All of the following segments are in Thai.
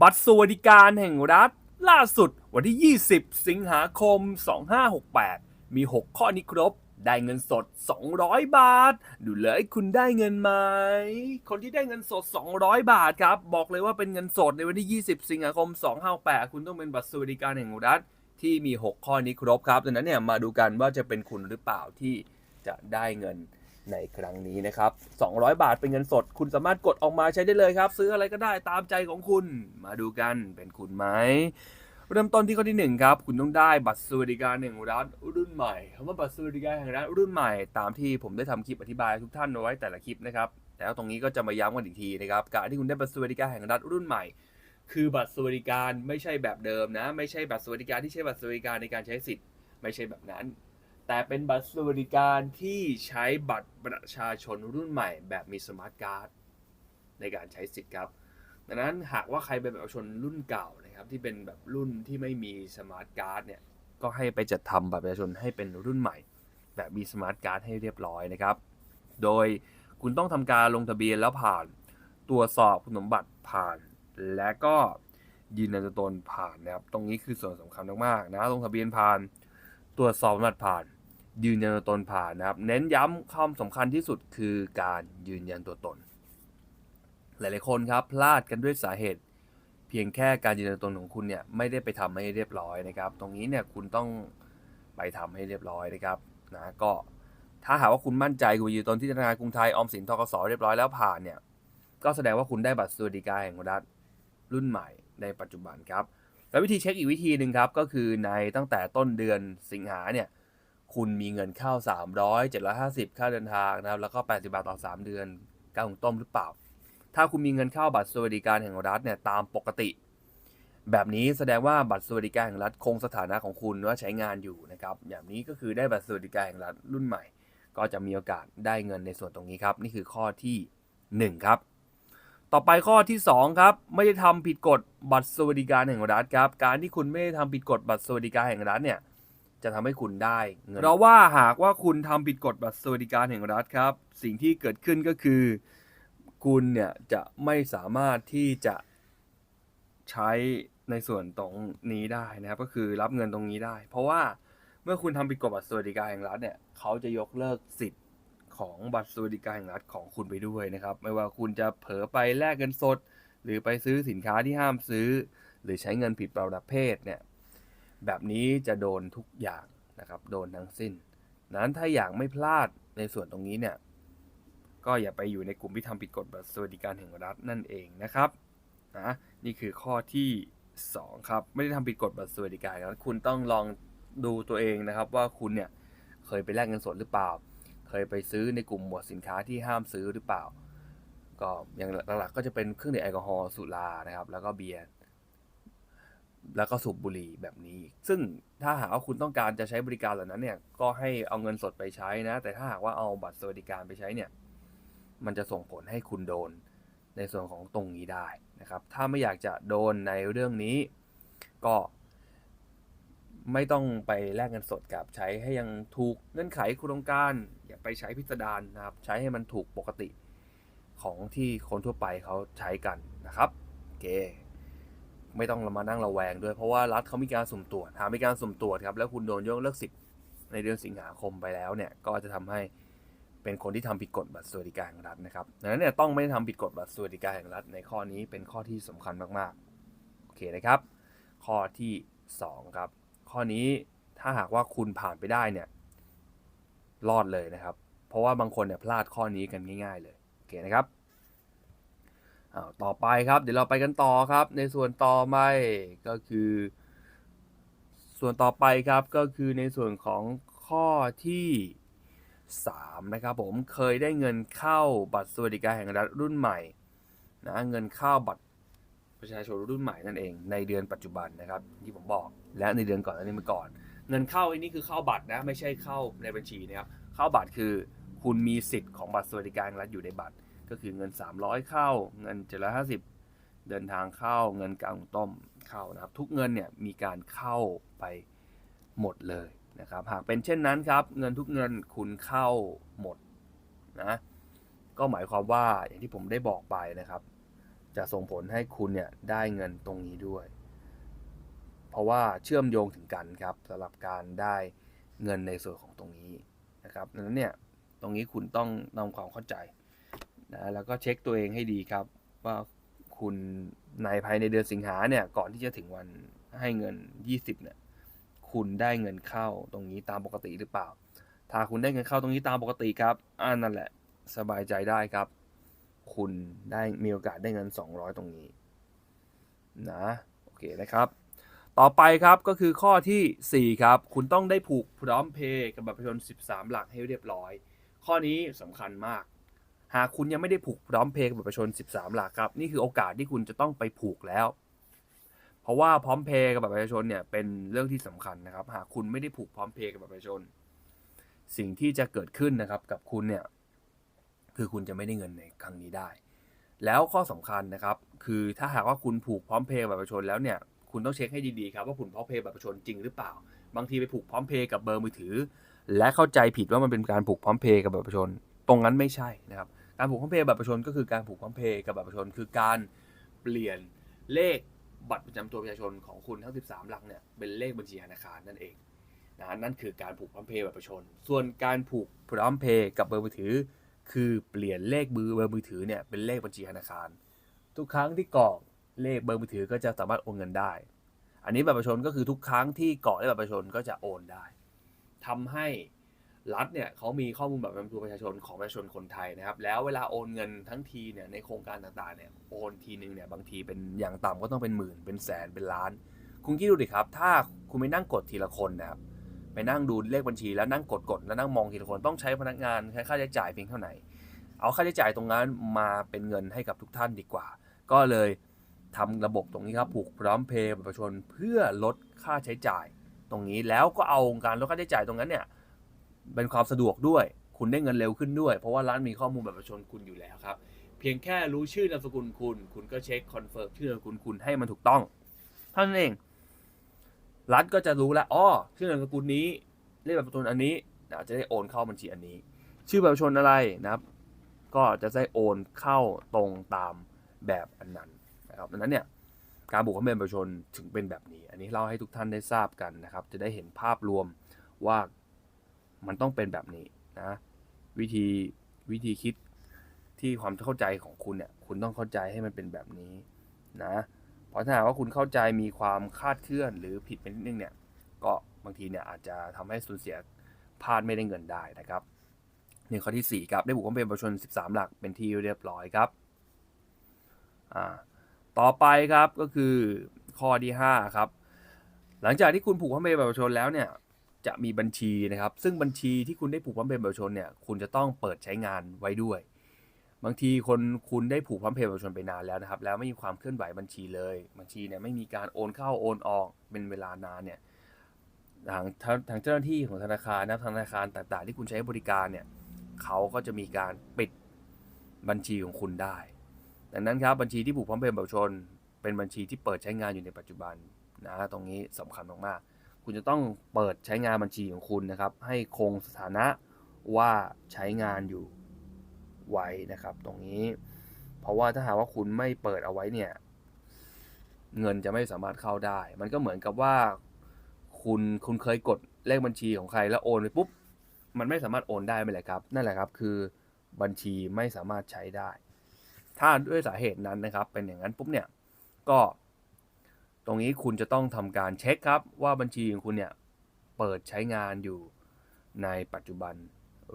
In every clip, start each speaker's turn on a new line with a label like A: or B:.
A: บัตรสวัสดิการแห่งรัฐ ล่าสุดวันที่ 20 สิงหาคม 2568 มี 6 ข้อนี้ครบ ได้เงินสด 200 บาท ดูเลยคุณได้เงินไหม คนที่ได้เงินสด 200 บาทครับ บอกเลยว่าเป็นเงินสดในวันที่ 20 สิงหาคม 2568 คุณต้องเป็นบัตรสวัสดิการแห่งรัฐ ที่มี 6 ข้อนี้ครบครับดังนั้นเนี่ยมาดูกันว่าจะเป็นคุณหรือเปล่าที่จะได้เงิน ในครั้งนี้นะครับ 200 บาทเป็นเงินสด คุณสามารถกดออกมาใช้ได้เลยครับ ซื้ออะไรก็ได้ตามใจของคุณ มาดูกันเป็นคุณไหม เริ่มต้นที่ข้อที่ 1 ครับ คุณต้องได้บัตรสวัสดิการแห่งรัฐรุ่นใหม่คำว่าบัตรสวัสดิการแห่งรัฐรุ่นใหม่ตามที่ผมได้ทำคลิปอธิบายทุกท่านไว้แต่ละคลิปนะครับแล้วตรงนี้ก็จะมาย้ำกันอีกทีนะครับการที่คุณได้บัตรสวัสดิการแห่งรัฐรุ่นใหม่คือบัตรสวัสดิการไม่ใช่แบบเดิมนะ ไม่ใช่บัตรสวัสดิการที่ใช้บัตรสวัสดิการในการใช้สิทธิ์ ไม่ใช่แบบนั้น แต่เป็นบัตรสวัสดิการที่ใช้บัตรประชาชนรุ่นใหม่ แบบมีสมาร์ทการ์ดในการใช้สิทธิ์ครับ ดังนั้นหากว่าใครเป็นประชาชนรุ่นเก่านะครับที่เป็นแบบรุ่นที่ไม่มีสมาร์ทการ์ดเนี่ยก็ให้ไปจัดทำบัตรประชาชนให้เป็นรุ่นใหม่ แบบมีสมาร์ทการ์ดให้เรียบร้อยนะครับ โดยคุณต้องทำการลงทะเบียนแล้วผ่านตรวจสอบคุณสมบัติผ่าน และก็ยืนยันตัวตนผ่านนะครับ ตรงนี้คือส่วนสำคัญมากๆนะลงทะเบียนผ่าน ตรวจสอบสมบัติผ่าน ยืนยันตัวตนผ่านนะครับ เน้นย้ำความสำคัญที่สุดคือการยืนยันตัวตน หลายๆคนครับพลาดกันด้วยสาเหตุ เพียงแค่การยืนยันตัวตนของคุณเนี่ยไม่ได้ไปทำให้เรียบร้อยนะครับ ตรงนี้เนี่ยคุณต้องไปทำให้เรียบร้อยนะครับนะก็ถ้าหากว่าคุณมั่นใจคุณยืนยันตัวตนที่ธนาคารกรุงไทยออมสินทกสเรียบร้อยแล้วผ่านเนี่ยก็แสดงว่าคุณได้บัตรสวัสดิการแห่งรัฐรุ่นใหม่ในปัจจุบันครับแล้ววิธีเช็คอีกวิธีหนึ่งครับก็คือในตั้งแต่ต้นเดือนสิงหาเนี่ย คุณมีเงินเข้า 300 750 ค่าเดินทางนะครับ แล้วก็ 80 บาทต่อ 3 เดือนก้าหุงต้มหรือเปล่า ถ้าคุณมีเงินเข้าบัตรสวัสดิการแห่งรัฐเนี่ยตามปกติ แบบนี้แสดงว่าบัตรสวัสดิการแห่งรัฐคงสถานะของคุณว่าใช้งานอยู่นะครับอย่างนี้ก็คือได้บัตรสวัสดิการแห่งรัฐรุ่นใหม่ ก็จะมีโอกาสได้เงินในส่วนตรงนี้ครับ นี่คือข้อที่ 1 ครับต่อไปข้อที่ 2 ครับ ไม่ได้ทำผิดกฎบัตรสวัสดิการแห่งรัฐครับ การที่คุณไม่ได้ทำผิดกฎบัตรสวัสดิการแห่งรัฐเนี่ย จะทำให้คุณได้เพราะว่าหากว่าคุณทำผิดกฎบัตรสวัสดิการแห่งรัฐครับ สิ่งที่เกิดขึ้นก็คือ คุณเนี่ยจะไม่สามารถที่จะใช้ในส่วนตรงนี้ได้นะครับ ก็คือรับเงินตรงนี้ได้ เพราะว่าเมื่อคุณทำผิดกฎบัตรสวัสดิการแห่งรัฐเนี่ยเขาจะยกเลิกสิทธิ์ของบัตรสวัสดิการแห่งรัฐของคุณไปด้วยนะครับ ไม่ว่าคุณจะเผลอไปแลกเงินสด หรือไปซื้อสินค้าที่ห้ามซื้อ หรือใช้เงินผิดประเภทเนี่ย แบบนี้จะโดนทุกอย่างนะครับ โดนทั้งสิ้น นั้นถ้าอยากไม่พลาดในส่วนตรงนี้เนี่ย ก็อย่าไปอยู่ในกลุ่มที่ทำผิดกฎบัตรสวัสดิการแห่งรัฐนั่นเองนะครับนะนี่คือข้อที่ 2 ครับ ไม่ได้ทำผิดกฎบัตรสวัสดิการครับคุณต้องลองดูตัวเองนะครับ ว่าคุณเนี่ยเคยไปแลกเงินสดหรือเปล่า เคยไปซื้อในกลุ่มหมวดสินค้าที่ห้ามซื้อหรือเปล่า ก็อย่างหลักๆก็จะเป็นเครื่องดื่มแอลกอฮอล์สุรานะครับ แล้วก็เบียร์ แล้วก็สูบบุหรี่แบบนี้ ซึ่งถ้าหากว่าคุณต้องการจะใช้บริการเหล่านั้นเนี่ยก็ให้เอาเงินสดไปใช้นะ แต่ถ้าหากว่าเอาบัตรสวัสดิการไปใช้เนี่ย มันจะส่งผลให้คุณโดนในส่วนของตรงนี้ได้นะครับ ถ้าไม่อยากจะโดนในเรื่องนี้ ก็ ไม่ต้องไปแลกเงินสดกับใช้ให้ยังถูกเงื่อนไขคุณต้องการ อย่าไปใช้พิสดารนะครับ ใช้ให้มันถูกปกติของที่คนทั่วไปเขาใช้กันนะครับโอเค ไม่ต้องมานั่งระแวงด้วย เพราะว่ารัฐเขามีการสุ่มตรวจหากมีการสุ่มตรวจครับแล้วคุณโดนยกเลิกสิทธิ์ในเดือนสิงหาคมไปแล้วเนี่ยก็จะทำให้เป็นคนที่ทำผิดกฎบัตรสวัสดิการแห่งรัฐนะครับดังนั้นเนี่ยต้องไม่ทำผิดกฎบัตรสวัสดิการแห่งรัฐในข้อนี้เป็นข้อที่สำคัญมากๆโอเคนะครับ ข้อที่2ครับข้อนี้ถ้าหากว่าคุณผ่านไปได้เนี่ยรอดเลยนะครับ เพราะว่าบางคนเนี่ยพลาดข้อนี้กันง่าย ๆ เลยโอเคนะครับ อ้าวต่อไปครับ เดี๋ยวเราไปกันต่อครับ ในส่วนต่อไปก็คือ ส่วนต่อไปครับก็คือในส่วนของข้อที่3นะครับผมเคยได้เงินเข้าบัตรสวัสดิการแห่งรัฐรุ่นใหม่นะเงินเข้าบัตรประชาชนรุ่นใหม่นั่นเอง ในเดือนปัจจุบันนะครับที่ผมบอกและในเดือนก่อนอันนี้มาก่อน เงินเข้าอันนี้คือเข้าบัตรนะไม่ใช่เข้าในบัญชีนะครับเข้าบัตรคือคุณมีสิทธิ์ของบัตรสวัสดิการรัฐอยู่ในบัตร ก็คือเงิน 300 เข้า เงิน 750 เดินทางเข้า เงินกลางต้มเข้านะครับ ทุกเงินเนี่ยมีการเข้าไปหมดเลยนะครับ หากเป็นเช่นนั้นครับ เงินทุกเงินคุณเข้าหมดนะ ก็หมายความว่าอย่างที่ผมได้บอกไปนะครับ จะส่งผลให้คุณเนี่ยได้เงินตรงนี้ด้วย เพราะว่าเชื่อมโยงถึงกันครับสำหรับการได้เงินในส่วนของตรงนี้นะครับดังนั้นเนี่ยตรงนี้คุณต้องนำความเข้าใจ นะแล้วก็เช็คตัวเองให้ดีครับ ว่าคุณในภายในเดือนสิงหาเนี่ย ก่อนที่จะถึงวันให้เงิน 20เนี่ย คุณได้เงินเข้าตรงนี้ตามปกติหรือเปล่า ถ้าคุณได้เงินเข้าตรงนี้ตามปกติครับอ่านั่นแหละ สบายใจได้ครับ คุณได้มีโอกาสได้เงิน 200 ตรงนี้ นะโอเคนะครับ ต่อไปครับก็คือข้อทีสี่4 ครับ คุณต้องได้ผูกพร้อมเพย์กับบัตรประชาชน 13 หลักให้เรียบร้อย ข้อนี้สำคัญมาก หากคุณยังไม่ได้ผูกพร้อมเพย์กับบัตรประชาชน 13 หลักครับ นี่คือโอกาสที่คุณจะต้องไปผูกแล้ว เพราะว่าพร้อมเพย์กับบัตรประชาชนเนี่ยเป็นเรื่องที่สำคัญนะครับ หากคุณไม่ได้ผูกพร้อมเพย์กับบัตรประชาชน สิ่งที่จะเกิดขึ้นนะครับกับคุณเนี่ยคือคุณจะไม่ได้เงินในครั้งนี้ได้ แล้วข้อสำคัญนะครับคือถ้าหากว่าคุณผูกพร้อมเพย์กับบัตรประชาชนแล้วเนี่ยคุณต้องเช็คให้ดีๆครับว่าผูกพร้อมเพย์บัตรประชาชนจริงหรือเปล่า บางทีไปผูกพร้อมเพย์กับเบอร์มือถือ และเข้าใจผิดว่ามันเป็นการผูกพร้อมเพย์กับบัตรประชาชน ตรงนั้นไม่ใช่นะครับ การผูกพร้อมเพย์บัตรประชาชนก็คือการผูกพร้อมเพย์กับบัตรประชาชนคือการเปลี่ยนเลขบัตรประจำตัวประชาชนของคุณทั้ง 13 หลักเนี่ยเป็นเลขบัญชีธนาคารนั่นเองนะนั่นคือการผูกพร้อมเพย์บัตรประชาชน ส่วนการผูกพร้อมเพย์กับเบอร์มือถือ คือเปลี่ยนเลขเบอร์เบอร์มือถือเนี่ยเป็นเลขบัญชีธนาคาร ทุกครั้งที่กรอกเลขเบอร์มือถือก็จะสามารถโอนเงินได้ อันนี้บัตรประชาชนก็คือทุกครั้งที่กรอกเลขบัตรประชาชนก็จะโอนได้ทำให้ รัฐเนี่ยเขามีข้อมูลแบัตรประจำตัวประชาชนของประชาชนคนไทยนะครับ แล้วเวลาโอนเงินทั้งทีเนี่ยในโครงการต่างๆเนี่ยโอนทีนึงเนี่ยบางทีเป็นอย่างต่ำก็ต้องเป็นหมื่นเป็นแสนเป็นล้าน คุณคิดดูดิครับ ถ้าคุณไปนั่งกดทีละคนนะครับไปนั่งดูเลขบัญชีแล้วนั่งกดกดแล้วนั่งมองทีละคนต้องใช้พนักงานใช้ค่าใช้จ่ายเพียงเท่าไหร่เอาค่าใช้จ่ายตรงนั้นมาเป็นเงินให้กับทุกท่านดีกว่า ก็เลยทำระบบตรงนี้ครับผูกพร้อมเพย์ประชาชนเพื่อลดค่าใช้จ่ายตรงนี้แล้วก็เอาการลดค่าใช้จ่ายตรงนั้นเนี่ย เป็นความสะดวกด้วย คุณได้เงินเร็วขึ้นด้วย เพราะว่าร้านมีข้อมูลแบัตรประชาชนคุณอยู่แล้วครับ เพียงแค่รู้ชื่อนามสกุลคุณ คุณก็เช็คคอนเฟิร์มชื่อนามสกุลคุณให้มันถูกต้องเท่านั้นเอง รัฐก็จะรู้แล้วอ๋อชื่อนามสกุลนี้เลขบัตรประชาชนอันนี้จะได้โอนเข้าบัญชีอันนี้ ชื่อบัตรประชาชนอะไรนะครับ ก็จะได้โอนเข้าตรงตามแบบอันนั้นนะครับดังนั้นเนี่ยการบุกเข้าเมืองประชาชนถึงเป็นแบบนี้ อันนี้เล่าให้ทุกท่านได้ทราบกันนะครับ จะได้เห็นภาพรวมว่า มันต้องเป็นแบบนี้นะ วิธีวิธีคิดที่ความเข้าใจของคุณเนี่ย คุณต้องเข้าใจให้มันเป็นแบบนี้นะ เพราะถ้าหากว่าคุณเข้าใจมีความคาดเคลื่อนหรือผิดไปนิดนึงเนี่ย ก็บางทีเนี่ยอาจจะทำให้สูญเสียพลาดไม่ได้เงินได้นะครับนี่ข้อที่ 4 ครับ ได้บุคคลเป็นประชาชน 13 หลักเป็นที่เรียบร้อยครับอ่าต่อไปครับก็คือข้อที่ 5 ครับ หลังจากที่คุณผูกพร้อมเพย์บัตรประชาชนแล้วเนี่ย จะมีบัญชีนะครับ ซึ่งบัญชีที่คุณได้ผูกพร้อมเพย์บัตรประชาชนเนี่ยคุณจะต้องเปิดใช้งานไว้ด้วย บางทีคนคุณได้ผูกพร้อมเพย์บัตรประชาชนไปนานแล้วนะครับ แล้วไม่มีความเคลื่อนไหวบัญชีเลย บัญชีเนี่ยไม่มีการโอนเข้าโอนออกเป็นเวลานานเนี่ยทางทางเจ้าหน้าที่ของธนาคารนะธนาคารต่าง ๆ ที่คุณใช้บริการเนี่ยเขาก็จะมีการปิดบัญชีของคุณได้ ดังนั้นครับบัญชีที่ผูกพร้อมเพย์บัตรประชาชน เป็นบัญชีที่เปิดใช้งานอยู่ในปัจจุบันนะตรงนี้สำคัญมากๆ คุณจะต้องเปิดใช้งานบัญชีของคุณนะครับ ให้คงสถานะว่าใช้งานอยู่ไว้นะครับ ตรงนี้ เพราะว่าถ้าหากว่าคุณไม่เปิดเอาไว้เนี่ย เงินจะไม่สามารถเข้าได้ มันก็เหมือนกับว่า คุณคุณเคยกดเลขบัญชีของใครแล้วโอนไปปุ๊บมันไม่สามารถโอนได้ไปเลยครับ นั่นแหละครับคือบัญชีไม่สามารถใช้ได้ ถ้าด้วยสาเหตุนั้นนะครับ เป็นอย่างนั้นปุ๊บเนี่ยก็ ตรงนี้คุณจะต้องทำการเช็คครับว่าบัญชีของคุณเนี่ยเปิดใช้งานอยู่ในปัจจุบัน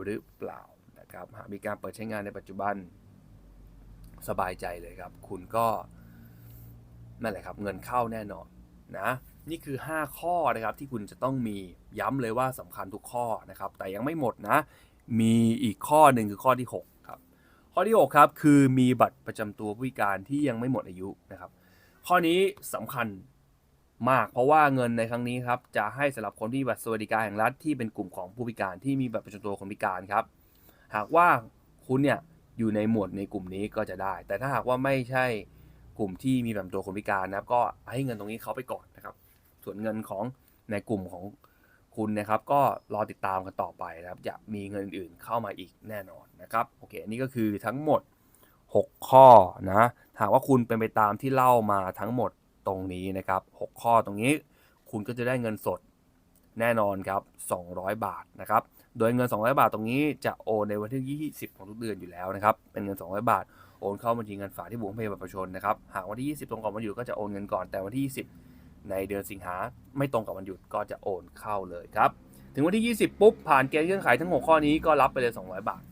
A: หรือเปล่านะครับหากมีการเปิดใช้งานในปัจจุบันสบายใจเลยครับ คุณก็นั่นแหละครับเงินเข้าแน่นอนนะนี่คือ 5 ข้อนะครับที่คุณจะต้องมีย้ำเลยว่าสำคัญทุกข้อนะครับ แต่ยังไม่หมดนะ มีอีกข้อหนึ่งคือข้อที่6ครับข้อที่ 6 ครับ คือมีบัตรประจำตัวผู้พิการที่ยังไม่หมดอายุนะครับ ข้อนี้สำคัญมาก เพราะว่าเงินในครั้งนี้ครับจะให้สำหรับคนที่บัตรสวัสดิการแห่งรัฐที่เป็นกลุ่มของผู้พิการที่มีบัตรประจำตัวคนพิการครับ หากว่าคุณเนี่ยอยู่ในหมวดในกลุ่มนี้ก็จะได้ แต่ถ้าหากว่าไม่ใช่กลุ่มที่มีบัตรประจำตัวคนพิการนะครับ ก็ให้เงินตรงนี้เขาไปก่อนนะครับ ส่วนเงินของในกลุ่มของคุณนะครับก็รอติดตามกันต่อไปนะครับ จะมีเงินอื่นเข้ามาอีกแน่นอนนะครับโอเคอันนี้ก็คือทั้งหมด 6 ข้อนะ หากว่าคุณเป็นไปตามที่เล่ามาทั้งหมดตรงนี้นะครับ 6 ข้อตรงนี้ คุณก็จะได้เงินสดแน่นอนครับ 200 บาทนะครับ โดยเงิน 200 บาทตรงนี้จะโอนในวันที่ 20 ของทุกเดือนอยู่แล้วนะครับ เป็นเงิน 200 บาท โอนเข้าบัญชีเงินฝากที่บุ๋มเพย์บัตรประชาชนนะครับ หากวันที่ 20 ตรงกับวันหยุดก็จะโอนเงินก่อน แต่วันที่ 20 ในเดือนสิงหาไม่ตรงกับวันหยุดก็จะโอนเข้าเลยครับ ถึงวันที่ 20 ปุ๊บผ่านเกณฑ์เงื่อนไขทั้ง 6 ข้อนี้ก็รับไปเลย 200 บาท